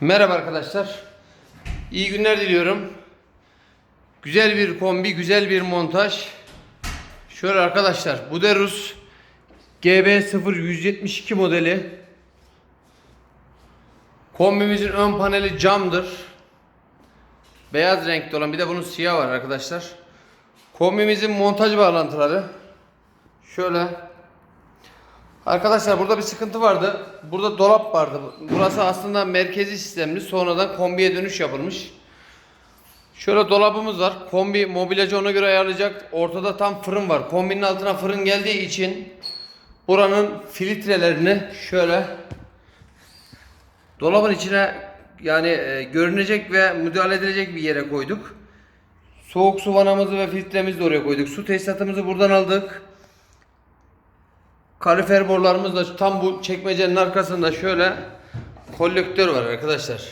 Merhaba arkadaşlar. İyi günler diliyorum. Güzel bir kombi, güzel bir montaj. Şöyle arkadaşlar, Buderus GB0172 modeli. Kombimizin ön paneli camdır. Beyaz renkli olan bir de bunun siyah var arkadaşlar. Kombimizin montaj bağlantıları. Şöyle Arkadaşlar burada bir sıkıntı vardı. Burada dolap vardı. Burası aslında merkezi sistemli. Sonradan kombiye dönüş yapılmış. Şöyle dolabımız var. Kombi mobilyacı ona göre ayarlayacak. Ortada tam fırın var. Kombinin altına fırın geldiği için buranın filtrelerini şöyle dolabın içine yani e, görünecek ve müdahale edilecek bir yere koyduk. Soğuk su vanamızı ve filtremizi de oraya koyduk. Su tesisatımızı buradan aldık. Kalifer borularımız da tam bu çekmecenin arkasında şöyle kolektör var arkadaşlar.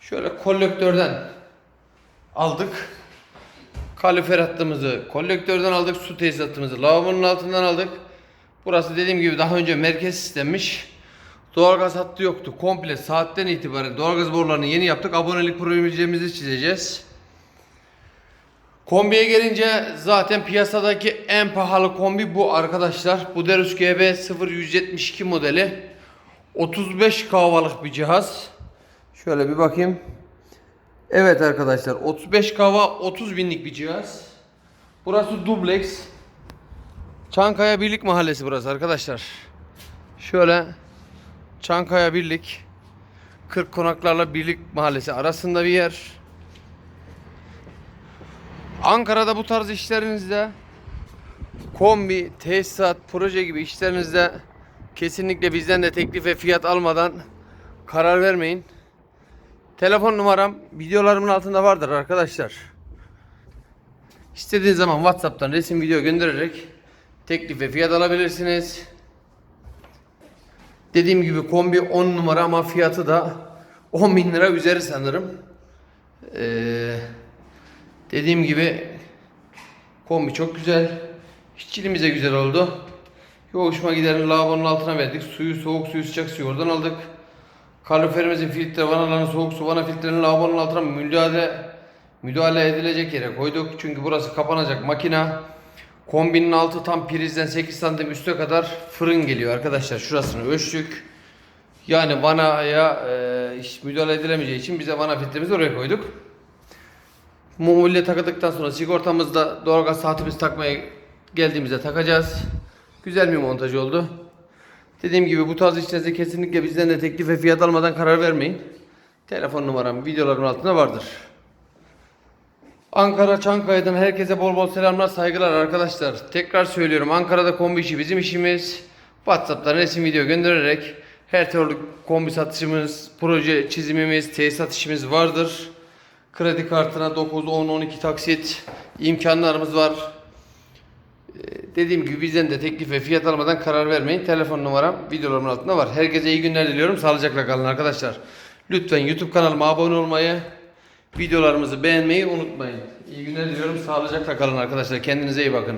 Şöyle kolektörden aldık. Kalifer hattımızı kolektörden aldık. Su tesisatımızı lavabonun altından aldık. Burası dediğim gibi daha önce merkez sistemmiş. Doğalgaz hattı yoktu. Komple saatten itibaren doğalgaz borularını yeni yaptık. Abonelik projemizi çizeceğiz. Kombiye gelince zaten piyasadaki en pahalı kombi bu arkadaşlar. Bu Derus GB 0172 modeli. 35 kavalık bir cihaz. Şöyle bir bakayım. Evet arkadaşlar 35 kava 30 binlik bir cihaz. Burası dubleks. Çankaya Birlik Mahallesi burası arkadaşlar. Şöyle Çankaya Birlik 40 konaklarla Birlik Mahallesi arasında bir yer. Ankara'da bu tarz işlerinizde kombi, tesisat, proje gibi işlerinizde kesinlikle bizden de teklif ve fiyat almadan karar vermeyin. Telefon numaram videolarımın altında vardır arkadaşlar. İstediğiniz zaman WhatsApp'tan resim video göndererek teklif ve fiyat alabilirsiniz. Dediğim gibi kombi 10 numara ama fiyatı da 10 bin lira üzeri sanırım. Eee Dediğim gibi kombi çok güzel. İşçiliğimiz de güzel oldu. Yoğuşma giderini lavabonun altına verdik. Suyu soğuk suyu sıcak suyu oradan aldık. Kaloriferimizin filtre vanalarını soğuk su vana filtrenin lavabonun altına müdahale müdahale edilecek yere koyduk. Çünkü burası kapanacak makina. Kombinin altı tam prizden 8 santim üste kadar fırın geliyor arkadaşlar. Şurasını ölçtük. Yani vanaya e, müdahale edilemeyeceği için bize vana filtremizi oraya koyduk. Mobilya takıldıktan sonra sigortamızda doğalgaz saatimizi takmaya geldiğimizde takacağız. Güzel bir montaj oldu. Dediğim gibi bu tarz işlerinizde kesinlikle bizden de teklif ve fiyat almadan karar vermeyin. Telefon numaram videoların altında vardır. Ankara Çankaya'dan herkese bol bol selamlar saygılar arkadaşlar. Tekrar söylüyorum Ankara'da kombi işi bizim işimiz. Whatsapp'tan resim video göndererek her türlü kombi satışımız, proje çizimimiz, tesisat işimiz vardır. Kredi kartına 9, 10, 12 taksit imkanlarımız var. Ee, Dediğim gibi bizden de teklif ve fiyat almadan karar vermeyin. Telefon numaram videolarımın altında var. Herkese iyi günler diliyorum. Sağlıcakla kalın arkadaşlar. Lütfen YouTube kanalıma abone olmayı, videolarımızı beğenmeyi unutmayın. İyi günler diliyorum. Sağlıcakla kalın arkadaşlar. Kendinize iyi bakın.